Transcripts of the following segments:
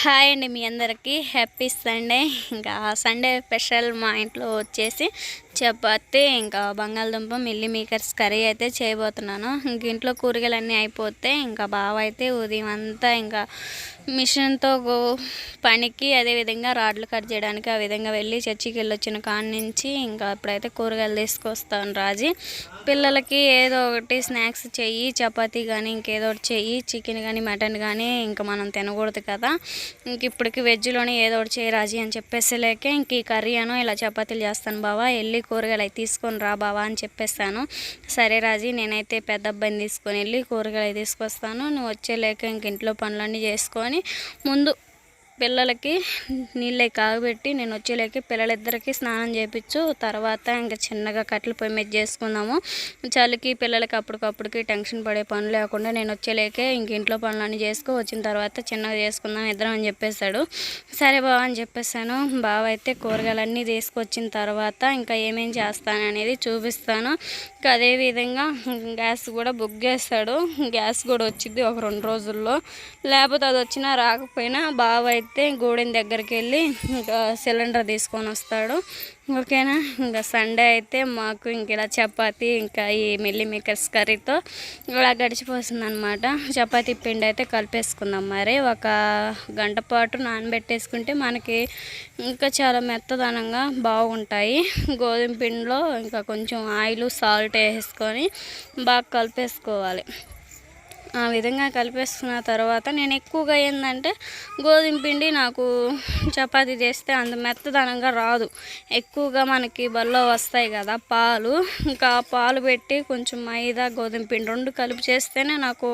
Hi అండి మీ అందరికీ. Happy Sunday. ఇంకా సండే స్పెషల్ మా ఇంట్లో వచ్చేసి చపాతి ఇంకా బంగాళదుంప మిల్లీ మేకర్స్ కర్రీ అయితే చేయబోతున్నాను. ఇంక ఇంట్లో కూరగాయలు అన్నీ అయిపోతే ఇంకా బావ అయితే ఉదయం అంతా ఇంకా మిషన్తో పనికి అదేవిధంగా రాడ్లు కట్ చేయడానికి ఆ విధంగా వెళ్ళి చర్చికి వెళ్ళొచ్చిన కాడి నుంచి ఇంకా ఇప్పుడైతే కూరగాయలు తీసుకొస్తాను రాజీ. పిల్లలకి ఏదో ఒకటి స్నాక్స్ చెయ్యి చపాతీ కానీ ఇంకేదో ఒకటి చెయ్యి చికెన్ కానీ మటన్ కానీ ఇంకా మనం తినకూడదు కదా. ఇంక ఇప్పటికి వెజ్లోనే ఏదో ఒకటి చేయి రాజీ అని చెప్పేసి లేక ఇంక ఈ కర్రీ అను ఇలా చపాతీలు చేస్తాను బావా వెళ్ళి కూరగాయలు అవి తీసుకొని రా బావా అని చెప్పేస్తాను. సరే రాజీ నేనైతే పెద్ద అబ్బాయిని తీసుకొని వెళ్ళి కూరగాయలు తీసుకొస్తాను. నువ్వు వచ్చేలేక ఇంక ఇంట్లో పనులన్నీ చేసుకొని ముందు పిల్లలకి నీళ్ళే కాగబెట్టి నేను వచ్చేలేక పిల్లలిద్దరికి స్నానం చేయించు తర్వాత ఇంకా చిన్నగా కట్టెల పొయ్యి మీద చేసుకుందాము. చలికి పిల్లలకి అప్పటికప్పుడుకి టెన్షన్ పడే పనులు లేకుండా నేను వచ్చేలేకే ఇంక ఇంట్లో పనులన్నీ చేసుకో వచ్చిన తర్వాత చిన్నగా చేసుకుందాం ఇద్దరం అని చెప్పేశాడు. సరే బావ అని చెప్పేసాను బావ అయితే కూరగాయలన్నీ తీసుకొచ్చిన తర్వాత ఇంకా ఏమేం చేస్తాను అనేది చూపిస్తాను. ఇంకా అదేవిధంగా గ్యాస్ కూడా బుక్ చేస్తాడు. గ్యాస్ కూడా వచ్చింది ఒక రెండు రోజుల్లో. లేకపోతే అది వచ్చినా రాకపోయినా బావ అయితే గూడెం దగ్గరికి వెళ్ళి ఇంకా సిలిండర్ తీసుకొని వస్తాడు. ఓకేనా? ఇంకా సండే అయితే మాకు ఇంక ఇలా చపాతి ఇంకా ఈ మిల్లీ మేకర్స్ కర్రీతో ఇలా గడిచిపోతుంది అనమాట చపాతీ పిండి అయితే కలిపేసుకుందాం మరి. ఒక గంట పాటు నానబెట్టేసుకుంటే మనకి ఇంకా చాలా మెత్తదనంగా బాగుంటాయి. గోధుమ పిండిలో ఇంకా కొంచెం ఆయిల్ సాల్ట్ వేసుకొని బాగా కలిపేసుకోవాలి. ఆ విధంగా కలిపేసుకున్న తర్వాత నేను ఎక్కువగా ఏంటంటే గోధుమ పిండి నాకు చపాతి చేస్తే అంత మెత్తదనంగా రాదు. ఎక్కువగా మనకి బల్లో వస్తాయి కదా పాలు. ఇంకా పాలు పెట్టి కొంచెం మైదా గోధుమ పిండి రెండు కలిపి చేస్తేనే నాకు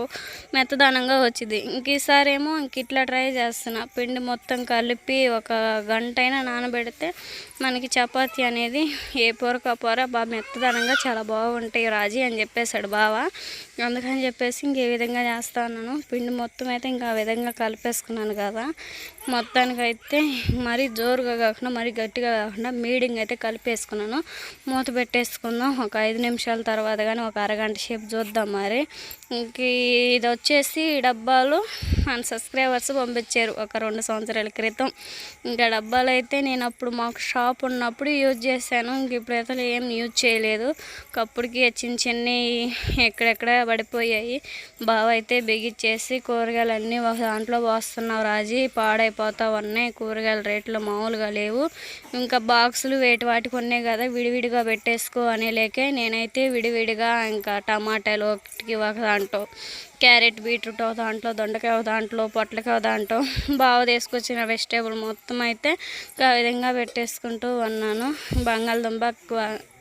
మెత్తదనంగా వచ్చింది ఇంక ఈసారేమో ఇంక ఇట్లా ట్రై చేస్తున్నా. పిండి మొత్తం కలిపి ఒక గంట అయినా నానబెడితే మనకి చపాతీ అనేది ఏ పొరకు పొర బాగా మెత్తదనంగా చాలా బాగుంటాయి రాజీ అని చెప్పేశాడు బావ. అందుకని చెప్పేసి ఇంకే విధంగా విధంగా చేస్తా ఉన్నాను పిండి మొత్తం అయితే ఇంకా ఆ విధంగా కలిపేసుకున్నాను కదా. మొత్తానికి అయితే మరీ జోరుగా కాకుండా మరీ గట్టిగా కాకుండా మీడింగ్ అయితే కలిపేసుకున్నాను. మూత పెట్టేసుకుందాం. ఒక ఐదు నిమిషాల తర్వాత కానీ ఒక అరగంట సేపు చూద్దాం మరి. ఇంక ఇది వచ్చేసి డబ్బాలు మన సబ్స్క్రైబర్స్ పంపించారు ఒక రెండు సంవత్సరాల క్రితం. ఇంకా డబ్బాలు అయితే నేను అప్పుడు మాకు షాప్ ఉన్నప్పుడు యూజ్ చేశాను. ఇంక ఇప్పుడైతే ఏం యూజ్ చేయలేదు. అప్పటికి చిన్న చిన్న ఎక్కడెక్కడ పడిపోయాయి. బావ అయితే బిగిచ్చేసి కూరగాయలు అన్నీ ఒక దాంట్లో పోస్తున్నావు రాజీ పాడైపోతావు ఉన్నాయి కూరగాయల రేట్లు మామూలుగా లేవు. ఇంకా బాక్సులు వేటి వాటికి ఉన్నాయి కదా విడివిడిగా పెట్టేసుకో అనే లేకే నేనైతే విడివిడిగా ఇంకా టమాటాలు ఒకటికి ఒక దాంట్లో క్యారెట్ బీట్రూట్ ఒక దాంట్లో దొండకాయ ఒక దాంట్లో పొట్లకాయ ఒక దాంట్లో బాగా తీసుకొచ్చిన వెజిటేబుల్ మొత్తం అయితే ఆ విధంగా పెట్టేసుకుంటూ ఉన్నాను. బంగాళదుంప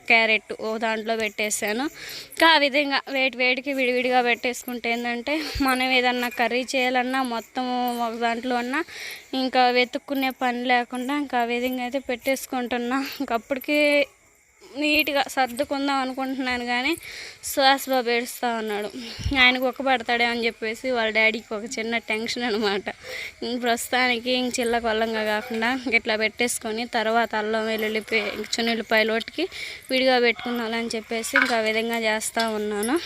క్యారెట్ ఓ దాంట్లో పెట్టేసాను ఇంకా ఆ విధంగా వేడి వేడికి విడివిడిగా పెట్టేసుకుంటే ఏంటంటే మనం ఏదన్నా కర్రీ చేయాలన్నా మొత్తం ఒక దాంట్లో అన్నా ఇంకా వెతుక్కునే పని లేకుండా ఇంకా ఆ విధంగా అయితే పెట్టేసుకుంటున్నా. ఇంకప్పటికీ నీట్గా సర్దుకుందాం అనుకుంటున్నాను కానీ సుహాస్ బాబు ఏడుస్తూ ఉన్నాడు. ఆయనకు ఒక పడతాడే అని చెప్పేసి వాళ్ళ డాడీకి ఒక చిన్న టెన్షన్ అనమాట ప్రస్తుతానికి ఇంక చిల్ల కొల్లంగా కాకుండా ఇట్లా పెట్టేసుకొని తర్వాత అల్లం వెల్లుల్లి చున్నుల్లిపాయలు ఒకటికి విడిగా పెట్టుకుందామని చెప్పేసి ఇంకా విధంగా చేస్తూ ఉన్నాను.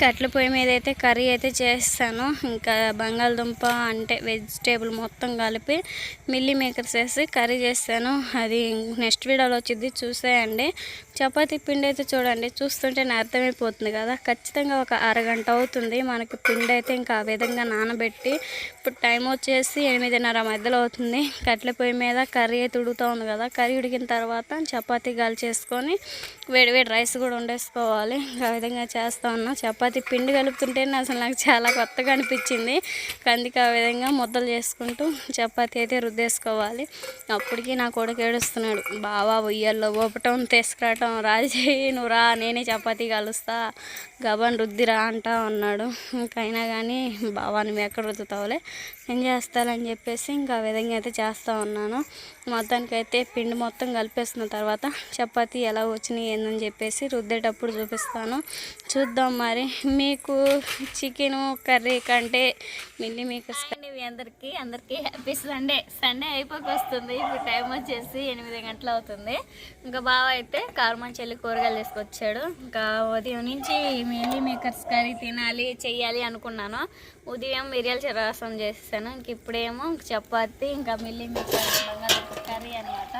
కట్ల పొయ్యి మీద అయితే కర్రీ అయితే చేస్తాను. ఇంకా బంగాళదుంప అంటే వెజిటేబుల్ మొత్తం కలిపి మిల్లీ మేకర్స్ వేసి కర్రీ చేస్తాను. అది నెక్స్ట్ వీడియోలో వచ్చింది చూసేయండి. చపాతీ పిండి అయితే చూడండి చూస్తుంటే అర్థమైపోతుంది కదా. ఖచ్చితంగా ఒక అరగంట అవుతుంది. మనకి పిండి అయితే ఇంకా ఆ విధంగా నానబెట్టి ఇప్పుడు టైం వచ్చేసి ఎనిమిదిన్నర మధ్యలో అవుతుంది. కట్ల పొయ్యి మీద కర్రీ అయితే ఉడుగుతూ ఉంది కదా. కర్రీ ఉడికిన తర్వాత చపాతీ గాలి చేసుకొని వేడివేడి రైస్ కూడా వండేసుకోవాలి. ఆ విధంగా చేస్తా ఉన్నా. చపాతీ పిండి కలుపుతుంటేనే అసలు నాకు చాలా కొత్తగా అనిపించింది. అందుకే ఆ విధంగా ముద్దలు చేసుకుంటూ చపాతీ అయితే రుద్దేసుకోవాలి. అప్పటికి నా కొడుకు ఏడుస్తున్నాడు బావా ఉయ్యాల్లో ఊపటం తీసుకురావటం రాజీ నువ్వు రా నేనే చపాతీ కలుస్తా గబన్ రుద్దిరా అంటా ఉన్నాడు. ఇంకైనా కానీ బావా నువ్వు ఎక్కడ రుద్దుతావులే? నేను చేస్తానని చెప్పేసి ఇంకా విధంగా అయితే చేస్తూ ఉన్నాను. మొత్తానికి అయితే పిండి మొత్తం కలిపేసిన తర్వాత చపాతి ఎలా వచ్చినాయి ఏందని చెప్పేసి రుద్దేటప్పుడు చూపిస్తాను. చూద్దాం మరి. మీకు చికెను కర్రీ కంటే మిల్లీ మేకర్స్ మీ అందరికీ. అందరికీ హ్యాపీ సండే సండే అయిపోక వస్తుంది. ఇప్పుడు టైం వచ్చేసి ఎనిమిది గంటలు అవుతుంది. ఇంకా బావ అయితే కార్మంచి చెల్లి కూరగాయలు తీసుకొచ్చాడు. ఇంకా ఉదయం నుంచి మిల్లీ మేకర్స్ కర్రీ తినాలి చెయ్యాలి అనుకున్నాను. ఉదయం మిరియాల రసం చేసేసాను ఇంక ఇప్పుడేమో చపాతి ఇంకా మిల్లీ బంగాళదుంప కర్రీ అనమాట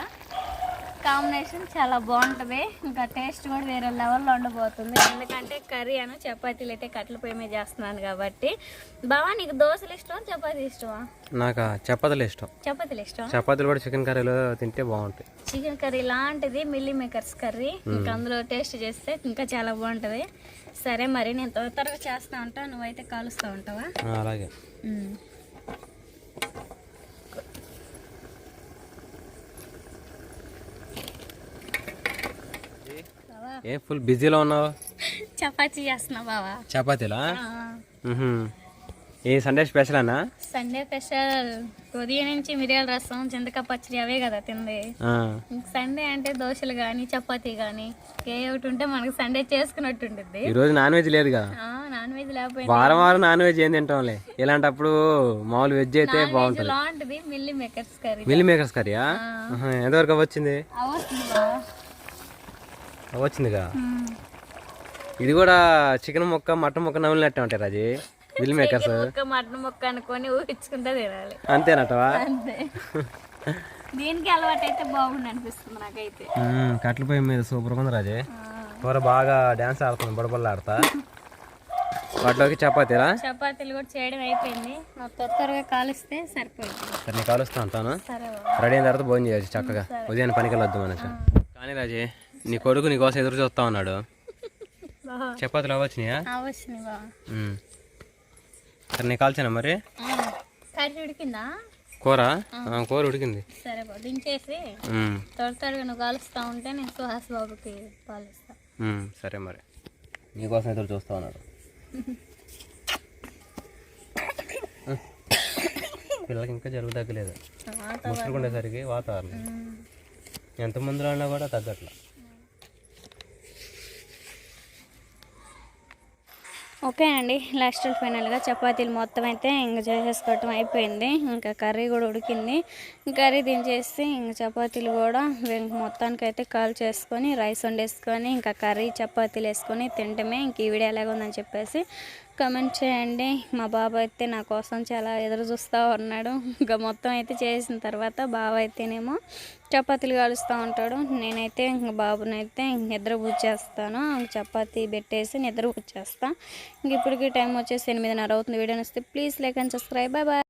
కాంబినేషన్ చాలా బాగుంటుంది. ఇంకా టేస్ట్ కూడా వేరే లెవెల్లో ఉండబోతుంది. ఎందుకంటే కర్రీ అను చపాతీలు అయితే కట్టెల పొయ్యి మీద చేస్తున్నాను కాబట్టి. బావా నీకు దోశలు ఇష్టమా చపాతీ ఇష్టమా? నాకు చపాతీలు ఇష్టం. చపాతీలు ఇష్టం చపాతీలు కూడా చికెన్ కర్రీలో తింటే బాగుంటాయి. చికెన్ కర్రీ లాంటిది మిల్లీ మేకర్స్ కర్రీ. ఇంకా అందులో టేస్ట్ చేస్తే ఇంకా చాలా బాగుంటుంది. సరే మరి నేను త్వర త్వరగా చేస్తా ఉంటా. నువ్వైతే కాలుస్తూ ఉంటావా? అలాగే. ఏ ఫుల్ బిజీలో ఉన్నావు? చపాతీ చేస్తున్నా బావా. చపాతీలా. ఏ సండే స్పెషల్ అన్నా? సండే స్పెషల్ ఉదయం నుంచి మిరియాల రసం చింతకాయ పచ్చడి అవే కదా తింది. సండే అంటే దోశలు కానీ చపాతీ కానీ ఏ ఒకటి ఉంటే మనకి సండే చేసుకున్నట్టు ఉంటుంది ఈ రోజు నాన్ వెజ్ లేదు కదా నాన్ వెజ్ లేకపోయినా వారం వారం నాన్ వెజ్ ఏం తింటాంలే. ఇలాంటప్పుడు మామూలు వెజ్ అయితే బాగుంటుంది. బాగుంటుంది మిల్లీ మేకర్స్ కర్రీ. మేకర్స్ కర్రీయా? ఎంతవరకు వచ్చింది వచ్చిందిగా ఇది కూడా చికెన్ ముక్క మటన్ ముక్క నవ్వులినట్టే ఉంటాయి రాజీ. Meal makers. ముక్క మటన్ ముక్క అనుకొని ఊహించుకుంటే తినాలి. అంతేనటవా? దీనికి అలవాటు అయితే బాగుంది అనిపిస్తుంది నాకైతే. కట్ల పొయ్యి మీద సూపర్గా ఉంది రాజే. కూర బాగా డ్యాన్స్ ఆడుతుంది బుడబుల్ల వాటిలోకి చపాతీరా చపాతీలు కూడా చేయడం అయిపోయింది. త్వరగా కాలిస్తే సరిపోయింది. సరే నీకు కలుస్తా బావ. రెడీ అయిన తర్వాత భోజనం చేయొచ్చు చక్కగా. ఉదయాన్నే పనికి వెళ్ళొద్దు మనసు కానీ రాజే నీ కొడుకు నీ కోసం ఎదురు చూస్తా ఉన్నాడు. చపాతీలు మ్మ్. సరే నీకు కాల్చానా మరి? కర్రీ ఉడికిందా? కూర? కూర ఉడికింది. సరే దించేసి. త్వర త్వరగా నువ్వు కాలుస్తా ఉంటే నేను సుహాస్ బాబుకి సరే మరి. నీకోసం ఎదురు చూస్తా ఉన్నాడు. పిల్లలకి ఇంకా జరుగు తగ్గలేదు. ముసురుకుండేసరికి వాతావరణం. ఎంత మందిలో ఉన్నా కూడా తగ్గట్లా. ఓకే అండి లాస్ట్ ఫైనల్గా చపాతీలు మొత్తం అయితే ఇంకా చేసేసుకోవటం అయిపోయింది. ఇంకా కర్రీ కూడా ఉడికింది. కర్రీ దించేసి ఇంకా చపాతీలు కూడా ఇంక మొత్తానికి అయితే కాల్ చేసుకొని రైస్ వండేసుకొని ఇంకా కర్రీ చపాతీలు వేసుకొని తింటమే ఇంక ఈ వీడియో ఎలాగ ఉందని చెప్పేసి కమెంట్ చేయండి. మా బాబు అయితే నా కోసం చాలా ఎదురు చూస్తూ ఉన్నాడు. ఇంకా మొత్తం అయితే చేసిన తర్వాత బాబు అయితేనేమో చపాతీలు కాలుస్తూ ఉంటాడు. నేనైతే ఇంక బాబునైతే నిద్ర చేస్తాను చపాతీ పెట్టేసి నిద్ర చేస్తా ఇంక ఇప్పటికి టైం వచ్చేసి ఎనిమిదిన్నర అవుతుంది. వీడియో వస్తే please like and subscribe. Bye bye.